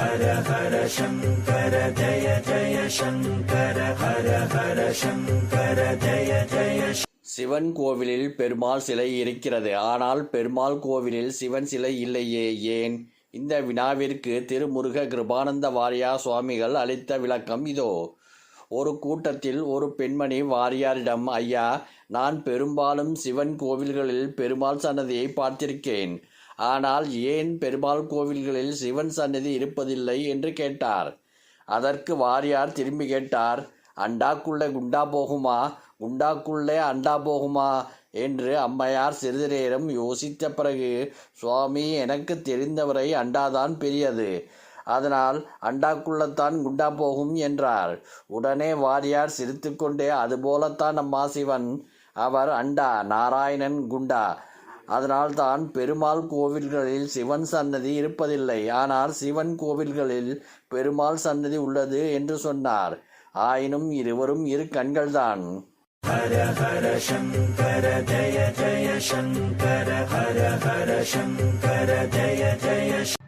ஹர ஹர சங்கர ஜய ஜய சங்கர ஹர ஹர சங்கர ஜய ஜய சிவன் கோவிலில் பெருமாள் சிலை இருக்கிறது. ஆனால் பெருமாள் கோவிலில் சிவன் சிலை இல்லையே ஏன்? இந்த வினாவிற்கு திருமுருக கிருபானந்த வாரியார் சுவாமிகள் அளித்த விளக்கம் இதோ. ஒரு கூட்டத்தில் ஒரு பெண்மணி வாரியாரிடம் ஐயா நான் பெரும்பாலும் சிவன் கோவில்களில் பெருமாள் சன்னதியை பார்த்திருக்கேன். ஆனால் ஏன் பெருமாள் கோவில்களில் சிவன் சன்னதி இருப்பதில்லை என்று கேட்டார். அதற்கு வாரியார் திரும்பி கேட்டார் அண்டாக்குள்ளே குண்டா போகுமா? குண்டாக்குள்ளே அண்டா போகுமா? என்று அம்மையார் சிறிது நேரம் யோசித்த பிறகு சுவாமி எனக்கு தெரிந்தவரை அண்டாதான் பெரியது. அதனால் அண்டாக்குள்ளத்தான் குண்டா போகும் என்றார். உடனே வாரியார் சிரித்துக்கொண்டே அதுபோலத்தான் அம்மா சிவன். அவர் அண்டா நாராயணன் குண்டா. அதனால்தான் பெருமாள் கோவில்களில் சிவன் சன்னதி இருப்பதில்லை. ஆனால் சிவன் கோவில்களில் பெருமாள் சன்னதி உள்ளது என்று சொன்னார். ஆயினும் இருவரும் இரு கண்கள்தான். ஹர ஹர சங்கர ஜய ஜய சங்கர ஹர ஹர சங்கர ஜய ஜய